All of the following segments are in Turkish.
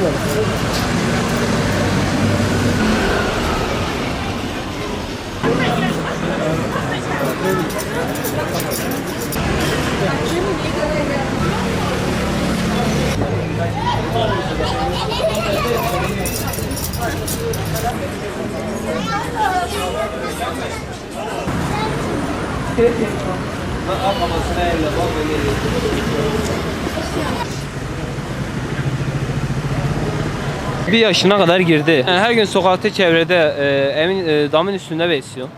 oluyor. Ben al kafasına elle bak beni. Bir yaşına kadar girdi. Yani her gün sokakta çevrede e, evin e, damın üstünde besliyor.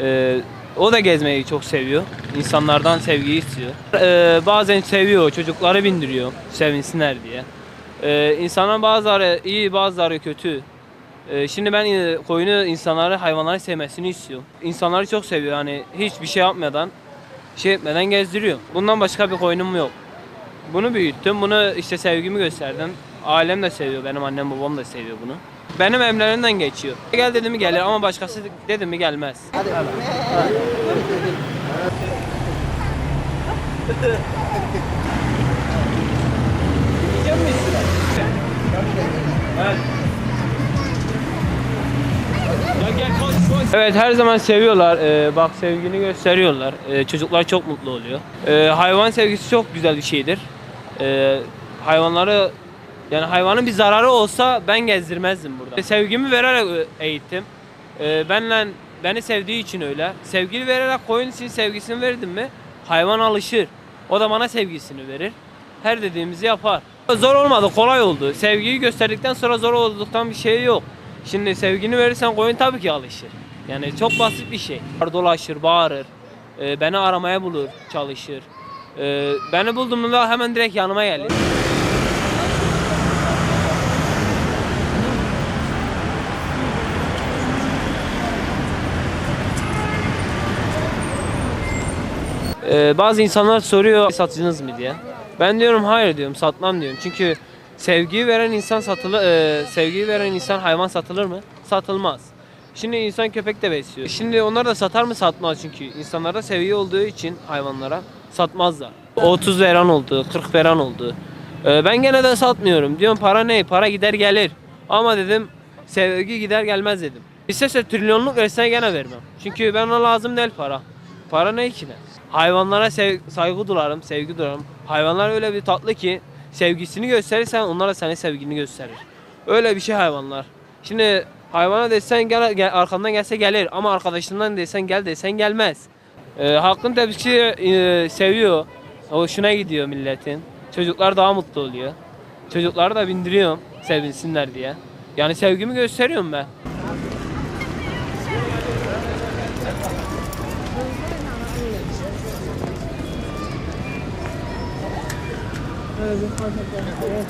E, o da gezmeyi çok seviyor. İnsanlardan sevgiyi istiyor. E, bazen seviyor, çocukları bindiriyor sevinsinler diye. E, insanların bazıları iyi, bazıları kötü. E, şimdi ben e, koyunu, insanları, hayvanları sevmesini istiyorum. İnsanları çok seviyor. Hani hiçbir şey yapmadan, şey etmeden gezdiriyor. Bundan başka bir koyunum yok. Bunu büyüttüm. Bunu işte sevgimi gösterdim. Ailem de seviyor. Benim annem babam da seviyor bunu. Benim emlerimden geçiyor. Gel dedi mi gelir ama başkası dedi mi gelmez. Evet her zaman seviyorlar. Ee, bak sevgini gösteriyorlar. Ee, çocuklar çok mutlu oluyor. Ee, hayvan sevgisi çok güzel bir şeydir. Ee, hayvanları yani hayvanın bir zararı olsa ben gezdirmezdim burada. Sevgimi vererek eğittim. Ee, benle beni sevdiği için öyle. Sevgili vererek koyun için sevgisini verdim mi hayvan alışır. O da bana sevgisini verir. Her dediğimizi yapar. Zor olmadı, kolay oldu. Sevgiyi gösterdikten sonra zor olduktan bir şey yok. Şimdi sevgini verirsen koyun tabii ki alışır. Yani çok basit bir şey. Dolaşır, bağırır. Ee, beni aramaya bulur, çalışır. Ee, beni bulduğumda hemen direkt yanıma gelir. Ee, bazı insanlar soruyor satıcınız mı diye. Ben diyorum hayır diyorum satmam diyorum. Çünkü sevgiyi veren insan satılı e, sevgiyi veren insan hayvan satılır mı? Satılmaz. Şimdi insan köpek de besliyor. Şimdi onlar da satar mı? Satmaz çünkü. insanlarda sevgi olduğu için hayvanlara satmazlar. 30 veren oldu, 40 veren oldu. Ee, ben gene de satmıyorum. Diyorum para ne? Para gider gelir. Ama dedim sevgi gider gelmez dedim. İsterse trilyonluk versen gene vermem. Çünkü ben ona lazım değil para. Para ne ki ne? Hayvanlara saygı duyarım, sevgi duyarım. Hayvanlar öyle bir tatlı ki sevgisini gösterirsen onlar da senin sevgini gösterir. Öyle bir şey hayvanlar. Şimdi hayvana desen gel, gel arkandan gelse gelir ama arkadaşından desen gel desen gelmez. Ee, halkın tepkisi e, seviyor. Hoşuna gidiyor milletin. Çocuklar daha mutlu oluyor. Çocukları da bindiriyorum sevinsinler diye. Yani sevgimi gösteriyorum ben. Evet,